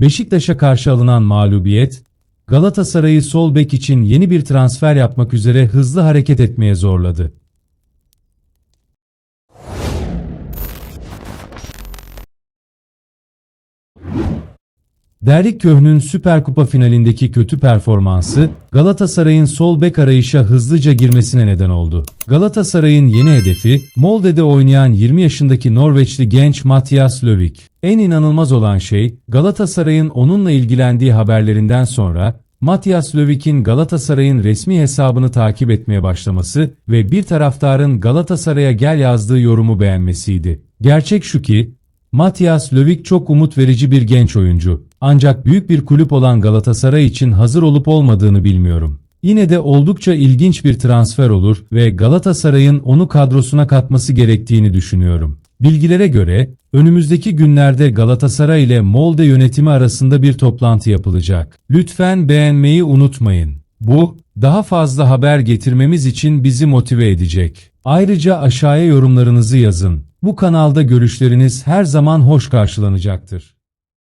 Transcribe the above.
Beşiktaş'a karşı alınan mağlubiyet, Galatasaray'ı sol bek için yeni bir transfer yapmak üzere hızlı hareket etmeye zorladı. Derrik Köhn'ün Süper Kupa finalindeki kötü performansı Galatasaray'ın sol bek arayışa hızlıca girmesine neden oldu. Galatasaray'ın yeni hedefi Molde'de oynayan 20 yaşındaki Norveçli genç Matias Lövik. En inanılmaz olan şey Galatasaray'ın onunla ilgilendiği haberlerinden sonra Matias Lövik'in Galatasaray'ın resmi hesabını takip etmeye başlaması ve bir taraftarın Galatasaray'a gel yazdığı yorumu beğenmesiydi. Gerçek şu ki Matias Lövik çok umut verici bir genç oyuncu. Ancak büyük bir kulüp olan Galatasaray için hazır olup olmadığını bilmiyorum. Yine de oldukça ilginç bir transfer olur ve Galatasaray'ın onu kadrosuna katması gerektiğini düşünüyorum. Bilgilere göre önümüzdeki günlerde Galatasaray ile Molde yönetimi arasında bir toplantı yapılacak. Lütfen beğenmeyi unutmayın. Bu daha fazla haber getirmemiz için bizi motive edecek. Ayrıca aşağıya yorumlarınızı yazın. Bu kanalda görüşleriniz her zaman hoş karşılanacaktır.